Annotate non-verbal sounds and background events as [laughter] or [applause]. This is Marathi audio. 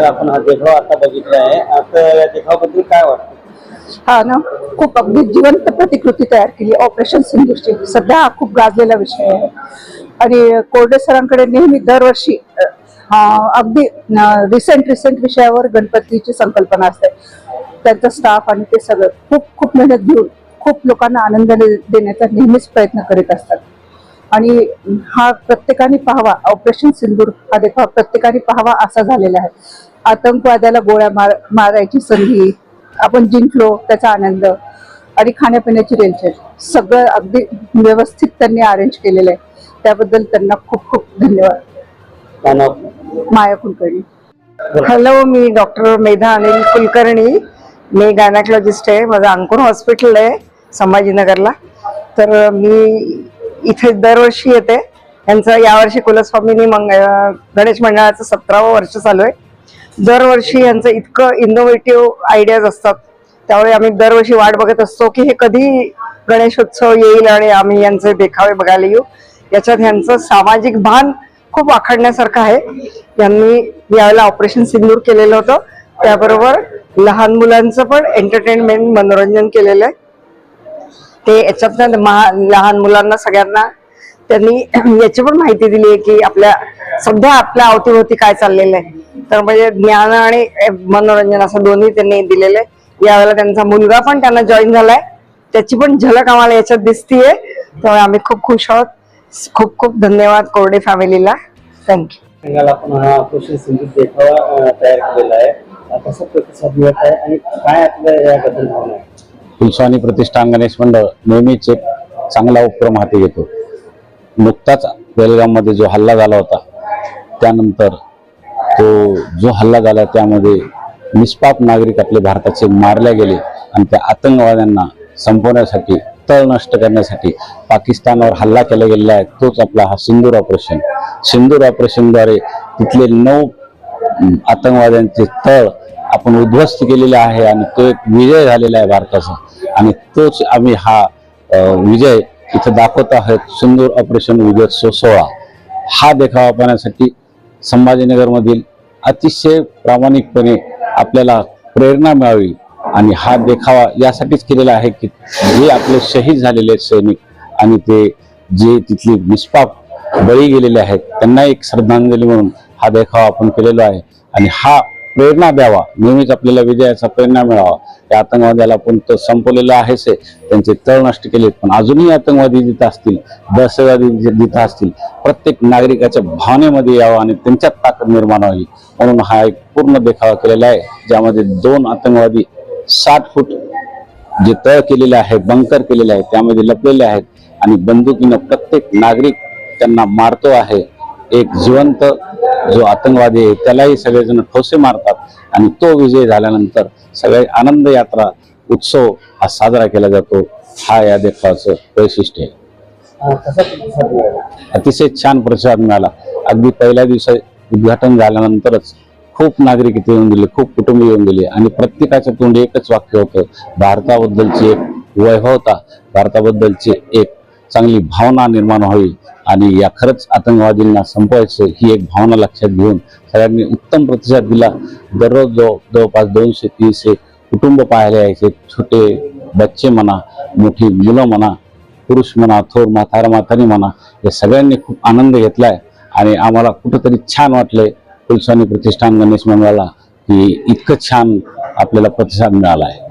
आपण हा देखाव आता बघितला आहे. आता या देखावाबद्दल काय वाटतं? हा ना खूप अगदी जिवंत प्रतिकृती तयार केली. ऑपरेशन सिंधूची सध्या हा खूप गाजलेला विषय आहे. आणि कोरडे सरांकडे नेहमी दरवर्षी अगदी रिसेंट रिसेंट विषयावर गणपतीची संकल्पना असते. त्यांचा स्टाफ आणि ते सगळं खूप खूप मेहनत घेऊन खूप लोकांना आनंद देण्याचा नेहमीच प्रयत्न करीत असतात. आणि हा प्रत्येकाने पाहावा. ऑपरेशन सिंदूर हा देखा प्रत्येकाने पाहावा असा झालेला आहे. आतंकवाद्याला गोळ्या मार मारायची संधी आपण जिंकलो त्याचा आनंद आणि खाण्यापिण्याची रेलचेल. सगळं अगदी व्यवस्थित त्यांनी अरेंज केलेलं आहे. त्याबद्दल त्यांना खूप खूप धन्यवाद. काय नाव माया कुलकर्णी. हॅलो मी डॉक्टर मेधा अनिल कुलकर्णी. मी गायनाकॉलॉजिस्ट आहे. माझं अंकुर हॉस्पिटल आहे संभाजीनगरला. तर मी इथे दरवर्षी येते. यांचं यावर्षी कुलस्वामीनी मंग गणेश मंडळाचं सतरावं वर्ष चालू आहे. दरवर्षी यांचं इतकं इनोव्हेटिव्ह आयडियाज असतात. त्यामुळे आम्ही दरवर्षी वाट बघत असतो की हे कधी गणेशोत्सव येईल आणि आम्ही यांचे देखावे बघायला येऊ. याच्यात यांचं सामाजिक भान खूप आखडण्यासारखं आहे. यांनी यावेळेला ऑपरेशन सिंदूर केलेलं होतं. त्याबरोबर लहान मुलांचं पण एंटरटेनमेंट मनोरंजन केलेलं आहे. ते याच्यातनं महा लहान मुलांना सगळ्यांना त्यांनी [clears throat] याची पण माहिती दिली आहे की आपल्या सध्या आपल्या अवतीभोवती काय चाललेलं आहे. तर म्हणजे ज्ञान आणि मनोरंजन असं दोन्ही त्यांनी दिलेलं आहे. यावेळेला त्यांचा मुलगा पण त्यांना जॉईन झालाय. त्याची पण झलक आम्हाला याच्यात दिसतीये. त्यामुळे आम्ही खूप खुश आहोत. खूप खूप धन्यवाद कोरडे फॅमिलीला. थँक्यू आपण हा देखावा तयार केलेला आहे. अं, कसा प्रतिसाद मिळत आहे आणि काय आपल्या याबद्दल भावना आहे? कुलस्वामी प्रतिष्ठान गणेश मंडळ नेहमीच एक चांगला उपक्रम हाती घेतो. नुकताच बेलगाममध्ये जो हल्ला झाला होता त्यानंतर तो जो हल्ला झाला त्यामध्ये निष्पाप नागरिक आपले भारताचे मारले गेले आणि त्या आतंकवाद्यांना संपवण्यासाठी तळ नष्ट करण्यासाठी पाकिस्तानवर हल्ला केला गेलेला आहे. तोच आपला हा सिंदूर ऑपरेशन सिंदूर ऑपरेशनद्वारे तिथले नऊ आतंकवाद्यांचे तळ आपण उद्ध्वस्त केलेले आहे आणि तो एक विजय झालेला आहे भारताचा. आणि तोच आम्ही हा विजय इथं दाखवत आहोत. सिंदूर ऑपरेशन विजयोत्सव सोहळा हा देखावा पाहण्यासाठी संभाजीनगरमधील अतिशय प्रामाणिकपणे आपल्याला प्रेरणा मिळावी. आणि हा देखावा यासाठीच केलेला आहे की जे आपले शहीद झालेले आहेत सैनिक आणि ते जे तिथले निष्पाप बळी गेलेले आहेत त्यांना एक श्रद्धांजली म्हणून हा देखावा आपण केलेला आहे. आणि हा प्रेरणा द्यावा नेहमीच आपल्याला विजयाचा प्रेरणा मिळावा. त्या आतंकवाद्याला पण तो संपवलेला आहेच आहे त्यांचे तळ नष्ट केलेत. पण अजूनही आतंकवादी जिथं असतील दहशतवादी जिथं असतील प्रत्येक नागरिकाच्या भावनेमध्ये यावं आणि त्यांच्यात ताकद निर्माण व्हावी. म्हणून हा एक पूर्ण देखावा केलेला आहे ज्यामध्ये दोन आतंकवादी साठ फूट जे तळ केलेले आहे बंकर केलेले आहे त्यामध्ये लपलेले आहेत आणि बंदुकीनं प्रत्येक नागरिक त्यांना मारतो आहे. एक जिवंत जो आतंकवादी आहे त्यालाही सगळेजण ठोसे मारतात आणि तो विजय झाल्यानंतर सगळे आनंद यात्रा उत्सव हा साजरा केला जातो. हा या देखावाचं वैशिष्ट्य आहे. अतिशय छान प्रतिसाद मिळाला. अगदी पहिल्या दिवसा उद्घाटन झाल्यानंतरच खूप नागरिक इथे येऊन गेले खूप कुटुंब येऊन गेले आणि प्रत्येकाच्या तोंडी एकच वाक्य होतं भारताबद्दलची एक वैभवता भारताबद्दलची एक चांगली भावना निर्माण व्हावी आणि या खरंच आतंकवादींना संपवायचं ही एक भावना लक्षात घेऊन सगळ्यांनी उत्तम प्रतिसाद दिला. दररोज जवळ जवळपास दोनशे तीनशे कुटुंब पाहायला यायचे छोटे बच्चे म्हणा मोठी मुलं म्हणा पुरुष म्हणा थोर म्हातारा म्हातारी म्हणा या सगळ्यांनी खूप आनंद घेतलाय आणि आम्हाला कुठंतरी छान वाटलंय. कुलस्वामी प्रतिष्ठान गणेश मंडळाला की इतकं छान आपल्याला प्रतिसाद मिळाला आहे.